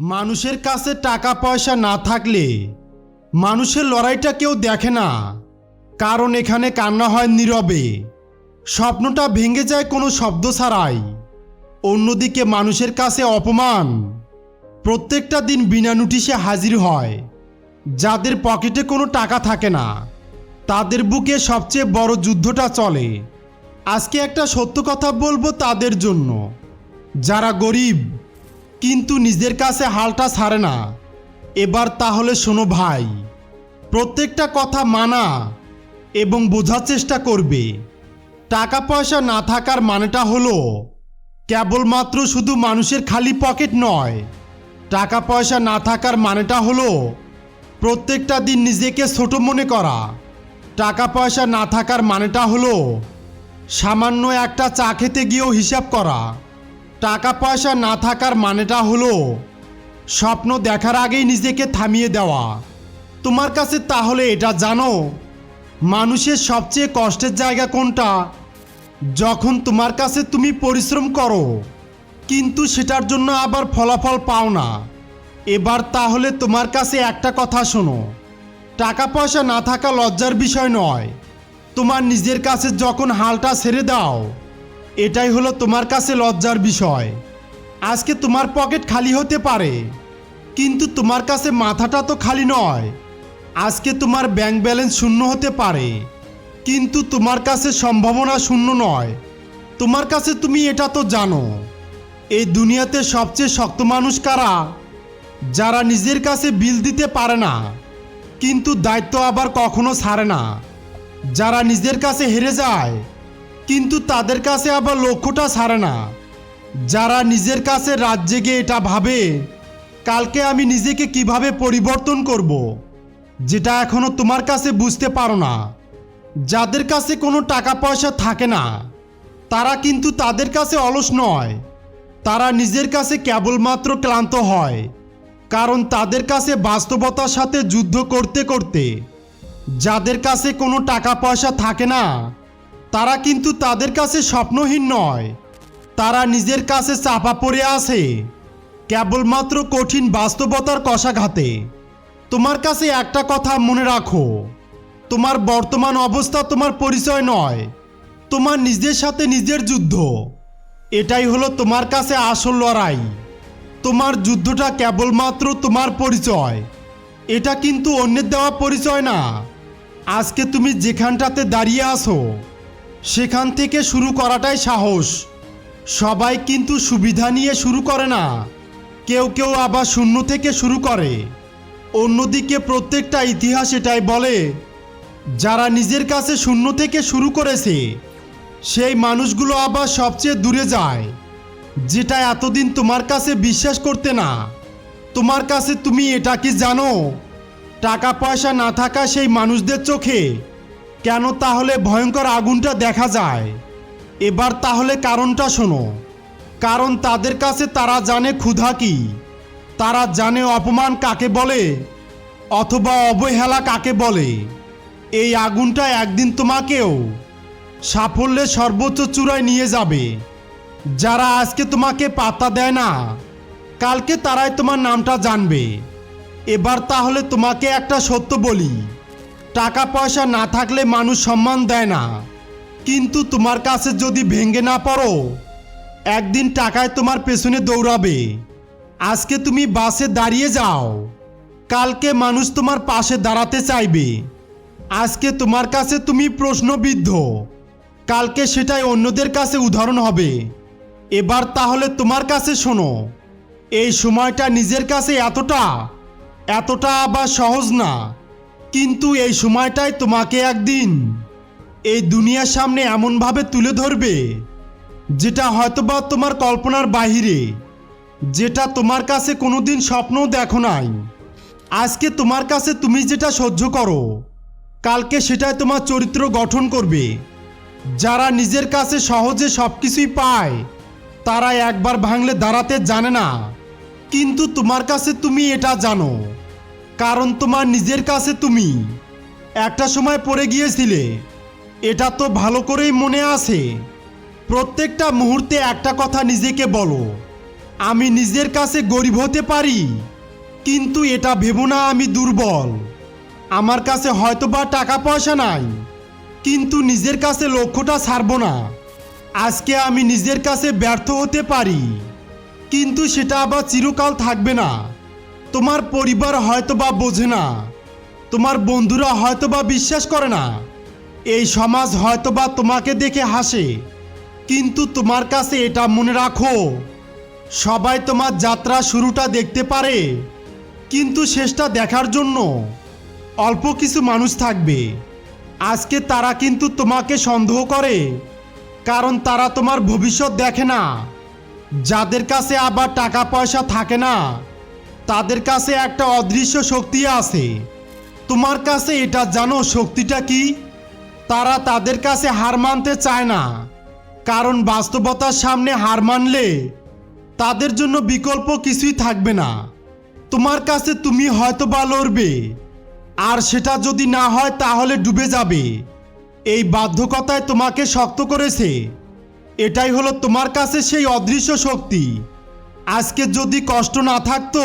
মানুষের কাছে টাকা পয়সা না থাকলে মানুষের লড়াইটা কেউ দেখে না। কারণ এখানে কান্না হয় নীরবে। স্বপ্নটা ভেঙে যায় কোনো শব্দ ছাড়াই। অন্যদিকে মানুষের কাছে অপমান। প্রত্যেকটা দিন বিনা নোটিশে হাজির হয়। যাদের পকেটে কোনো টাকা থাকে না, তাদের বুকে সবচেয়ে বড় যুদ্ধটা চলে। আজকে একটা সত্য কথা বলব তাদের জন্য। যারা গরিব কিন্তু নিজের কাছে হালটা ছাড়ে না। এবার তাহলে শোনো ভাই, প্রত্যেকটা কথা মানা এবং বোঝার চেষ্টা করবে। টাকা পয়সা না থাকার মানেটা হলো, কেবলমাত্র শুধু মানুষের খালি পকেট নয়, টাকা পয়সা না থাকার মানেটা হলো, প্রত্যেকটা দিন নিজেকে ছোট মনে করা। টাকা পয়সা না থাকার মানেটা হলো, সামান্য একটা চা খেতে গিয়েও হিসাব করা। টাকা পয়সা না থাকার মানেটা হলো স্বপ্ন দেখার আগেই নিজেকে থামিয়ে দেওয়া। তোমার কাছে তাহলে এটা জানো, মানুষের সবচেয়ে কষ্টের জায়গা কোনটা? যখন তোমার কাছে তুমি পরিশ্রম করো, কিন্তু সেটার জন্য আবার ফলাফল পাও না। এবার তাহলে তোমার কাছে একটা কথা শোনো টাকা পয়সা না থাকা লজ্জার বিষয় নয়। তোমার নিজের কাছে যখন হালটা ছেড়ে দাও এটাই হলো তোমার কাছে লজ্জার বিষয়। আজকে তোমার পকেট খালি হতে পারে, কিন্তু তোমার কাছে মাথাটা তো খালি নয়। আজকে তোমার ব্যাংক ব্যালেন্স শূন্য হতে পারে, কিন্তু তোমার কাছে সম্ভাবনা শূন্য নয়। তোমার কাছে তুমি এটা তো জানো, এই দুনিয়াতে সবচেয়ে শক্ত মানুষ কারা? যারা নিজের কাছে বিল দিতে পারে না, কিন্তু দায়িত্ব আবার কখনো ছাড়ে না। যারা নিজের কাছে হেরে যায় কিন্তু তাদের কাছে আবার লক্ষ্যটা ছাড়ে না যারা নিজের কাছে রাত জেগে এটা ভাবে, কালকে আমি নিজেকে কীভাবে পরিবর্তন করব। যেটা এখনও তোমার কাছে বুঝতে পারো না যাদের কাছে কোনো টাকা পয়সা থাকে না, তারা কিন্তু তাদের কাছে অলস নয় তারা নিজের কাছে কেবলমাত্র ক্লান্ত হয়, কারণ তাদের কাছে বাস্তবতার সাথে যুদ্ধ করতে করতে, যাদের কাছে কোনো টাকা পয়সা থাকে না তারা কিন্তু তাদের কাছে স্বপ্নহীন নয়। তারা নিজের কাছে চাপা পড়ে আছে। কেবলমাত্র কঠিন বাস্তবতার কষাঘাতে। তোমার কাছে একটা কথা মনে রাখো। তোমার বর্তমান অবস্থা তোমার পরিচয় নয়। তোমার নিজের সাথে নিজের যুদ্ধ। এটাই হলো তোমার কাছে আসল লড়াই। তোমার যুদ্ধটা কেবলমাত্র তোমার পরিচয়। এটা কিন্তু অন্যের দেওয়া পরিচয় না। আজকে তুমি যেখানটাতে দাঁড়িয়ে আসো সেখান থেকে শুরু করাটাই সাহস। সবাই কিন্তু সুবিধা নিয়ে শুরু করে না। কেউ কেউ আবার শূন্য থেকে শুরু করে। অন্যদিকে প্রত্যেকটা ইতিহাস এটাই বলে, যারা নিজের কাছে শূন্য থেকে শুরু করেছে, সেই মানুষগুলো আবার সবচেয়ে দূরে যায়। যেটা এতদিন তোমার কাছে বিশ্বাস করতে না। তোমার কাছে তুমি এটা কি জানো? টাকা পয়সা না থাকা সেই মানুষদের চোখে কেন তাহলে ভয়ঙ্কর আগুনটা দেখা যায়? এবার তাহলে কারণটা শোনো। কারণ তাদের কাছে তারা জানে ক্ষুধা কি। তারা জানে অপমান কাকে বলে অথবা অবহেলা কাকে বলে। এই আগুনটা একদিন তোমাকেও সাফল্যের সর্বোচ্চ চূড়ায় নিয়ে যাবে। যারা আজকে তোমাকে পাত্তা দেয় না, কালকে তারাই তোমার নামটা জানবে। এবার তাহলে তোমাকে একটা সত্য বলি। টাকা পয়সা না থাকলে মানুষ সম্মান দেয় না। কিন্তু তোমার কাছে যদি ভেঙে না পড়ো, একদিন টাকায় তোমার পেছনে দৌড়াবে। আজকে তুমি বাসে দাঁড়িয়ে যাও। কালকে মানুষ তোমার পাশে দাঁড়াতে চাইবে। আজকে তোমার কাছে তুমি প্রশ্নবিদ্ধ। কালকে সেটাই অন্যদের কাছে উদাহরণ হবে। এবার তাহলে তোমার কাছে শোনো, এই সময়টা নিজের কাছে এতটা? এতটা আবার সহজ না। কিন্তু এই সময়টাই তোমাকে একদিন এই দুনিয়ার সামনে এমনভাবে তুলে ধরবে, যেটা হয়তোবা তোমার কল্পনার বাহিরে, যেটা তোমার কাছে কোনোদিন স্বপ্নও দেখো নাই। আজকে তোমার কাছে তুমি যেটা সহ্য করো, কালকে সেটাই তোমার চরিত্র গঠন করবে। যারা নিজের কাছে সহজে সব কিছুই পায় তারা একবার ভাঙলে দাঁড়াতে জানে না। কিন্তু তোমার কাছে তুমি এটা জানো। কারণ তোমার নিজের কাছে তুমি। একটা সময় পড়ে গিয়েছিলে। এটা তো ভালো করেই মনে আছে। প্রত্যেকটা মুহূর্তে একটা কথা নিজেকে বলো। আমি নিজের কাছে গরিব হতে পারি, কিন্তু এটা ভেবো না আমি দুর্বল। আমার কাছে হয়তোবা টাকা পয়সা নাই, কিন্তু নিজের কাছে লক্ষ্যটা ছাড়বো না। আজকে আমি নিজের কাছে ব্যর্থ হতে পারি, কিন্তু সেটা আবার চিরকাল থাকবে না। তোমার পরিবার হয়তোবা বোঝে না। তোমার বন্ধুরা হয়তোবা বিশ্বাস করে না। এই সমাজ হয়তোবা তোমাকে দেখে হাসে। কিন্তু তোমার কাছে এটা মনে রাখো, সবাই তোমার যাত্রা শুরুটা দেখতে পারে, কিন্তু শেষটা দেখার জন্য অল্প কিছু মানুষ থাকবে। আজকে তারা কিন্তু তোমাকে সন্দেহ করে, কারণ তারা তোমার ভবিষ্যৎ দেখে না। যাদের কাছে আবার টাকা পয়সা থাকে না তাদের কাছে একটা অদৃশ্য শক্তি আছে। তোমার কাছে এটা জানো শক্তিটা কি? তারা তাদের কাছে হার মানতে চায় না, কারণ বাস্তবতার সামনে হার মানলে তাদের জন্য বিকল্প কিছুই থাকবে না। তোমার কাছে তুমি হয়তো বা লড়বে, আর সেটা যদি না হয় তাহলে ডুবে যাবে। এই বাধ্যকতায় তোমাকে শক্ত করেছে। এটাই হলো তোমার কাছে সেই অদৃশ্য শক্তি। আজকে যদি কষ্ট না থাকতো,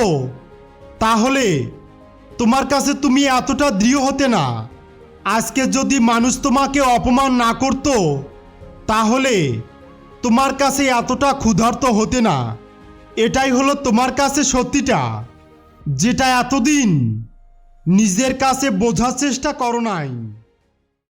তাহলে তোমার কাছে তুমি এতটা দৃঢ় হতে না। আজকে যদি মানুষ তোমাকে অপমান না করত, তাহলে তোমার কাছে এতটা ক্ষুধার্ত হতে না। এটাই হলো তোমার কাছে সত্যিটা, যেটা এতদিন নিজের কাছে বোঝার চেষ্টা করো নাই।